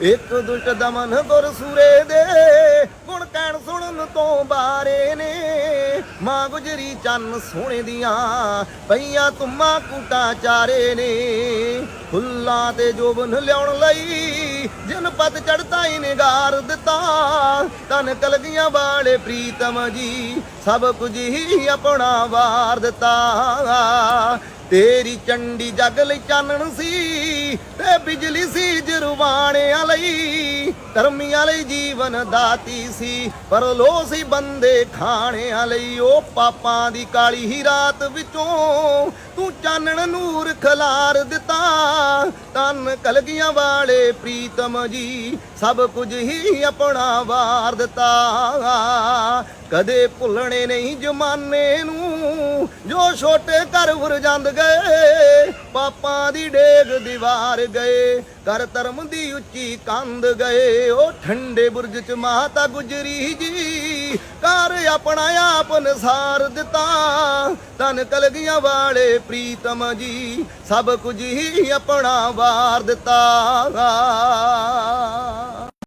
ਇੱਕ ਦੁਸ਼ਟ ਦਮਨ ਗੁਰ ਸੂਰੇ ਦੇ, ਗੁਣ ਕਹਿਣ ਸੁਣਨ ਤੋਂ ਬਾਰੇ ਨੇ। ਮਾਂ ਗੁਜਰੀ ਚੰਨ ਸੋਹਣੇ ਦੀਆਂ ਪਈਆਂ ਤੁਮਾਂ ਕੂਟਾਂ ਚਾਰੇ ਨੇ। ਫੁੱਲਾਂ ਤੇ ਜੋਬਨ ਲਿਆਉਣ ਲਈ ਜਿਨ ਪਤ ਚੜਤਾ ਹੀ ਨਿਗਾਰ ਦਿੱਤਾ। ਤਨ ਕਲਗੀਆਂ ਵਾਲੇ ਪ੍ਰੀਤਮ ਜੀ ਸਭ ਕੁਝ ਹੀ ਆਪਣਾ ਵਾਰ ਦਿੱਤਾ। ਤੇਰੀ ਚੰਡੀ ਜਗ ਲਈ ਚਾਨਣ ਸੀ ਤੇ ਬਿਜਲੀ ਸੀ ਜਰਵਾਣਿਆਂ ਲਈ, ਧਰਮੀਆਂ ਲਈ ਜੀਵਨ ਦਾਤੀ ਸੀ, ਪਰ ਲੋ ਸੀ ਬੰਦੇ ਖਾਣਿਆਂ ਲਈ ਉਹ ਪਾਪਾਂ ਦੀ ਕਾਲੀ ਹੀ ਰਾਤ ਵਿੱਚੋਂ ਤੂੰ ਚਾਨਣ ਨੂਰ ਖਲਾਰ ਦਿੱਤਾ। ਤਨ ਕਲਗੀਆਂ ਵਾਲੇ ਪ੍ਰੀਤਮ ਜੀ ਸਭ ਕੁਝ ਹੀ ਆਪਣਾ ਵਾਰ ਦਿੱਤਾ। ਕਦੇ ਭੁੱਲਣੇ ਨਹੀਂ ਜਮਾਨੇ ਨੂੰ ਜੋ ਛੋਟੇ ਘਰ ਵਰ ਜਾਂਦ ਗਏ, ਪਾਪਾਂ ਦੀ ਡੇਗ ਦੀਵਾਰ ਗਏ ਕਰ ਧਰਮ ਦੀ ਉੱਚੀ ਕੰਧ ਗਏ। ਉਹ ਠੰਡੇ ਬੁਰਜ ਚ ਮਾਤਾ ਗੁਜਰੀ ਜੀ ਕਰ ਆਪਣਾ ਆਪ ਨਸਾਰ ਦਿੱਤਾ। ਤਨ ਕਲਗੀਆਂ ਵਾਲੇ ਪ੍ਰੀਤਮ ਜੀ, ਸਭ ਕੁਝ ਹੀ ਆਪਣਾ ਵਾਰ ਦਿੱਤਾ।